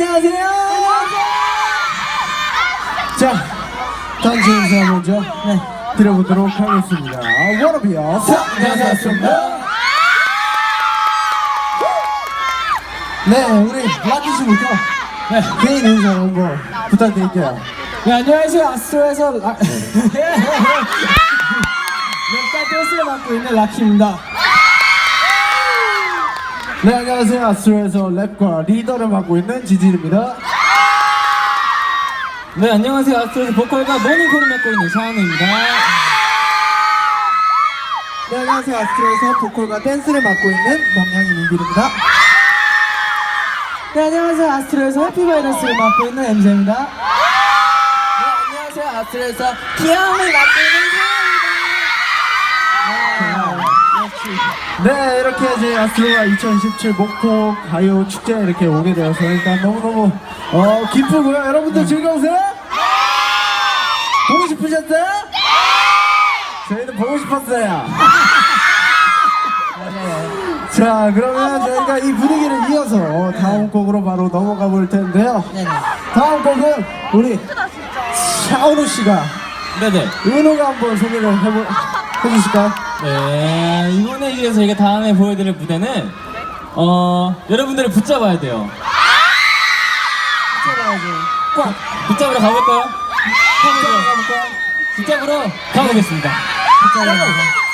안녕하세요. 자, 단체 인사 먼저 네, 드려보도록 하겠습니다. 워너비어 안녕하셨습니다. 네, 우리 라키 씨부터 네, 개인 인사 한번 부탁드릴게요. 네, 안녕하세요. 아스트로에서 라... 랩과 댄스를 맡고 있는 라키입니다. 네, 안녕하세요. 아스트로에서 랩과 리더를 맡고 있는 지질입니다. 네, 안녕하세요. 아스트로에서 보컬과 모닝콜을 맡고 있는 샤은우입니다. 네, 안녕하세요. 아스트로에서 보컬과 댄스를 맡고 있는 멍냥이 민길입니다. 네, 안녕하세요. 아스트로에서 해피바이러스를 맡고 있는 MJ입니다. 네, 안녕하세요. 아스트로에서 귀여움을 맡고 있는 네, 이렇게 이제 아스트로가 2017 목포 가요 축제 이렇게 오게 되어서 일단 너무너무 어, 기쁘고요. 여러분들 즐거우세요? 보고 싶으셨어요? 저희도 보고 싶었어요. 자, 그러면 저희가 이 분위기를 이어서 다음 곡으로 바로 넘어가 볼 텐데요. 다음 곡은 우리 샤오루 씨가 네네. 은호가 한번 소개를 해보, 해주실까요? 네, 이번에 이어서 저희가 다음에 보여드릴 무대는 어 여러분들을 붙잡아야 돼요. 붙잡아야죠. 꽉 붙잡으러 가볼까요? 가보죠. 붙잡으러 가보겠습니다. 붙잡으러 가보죠.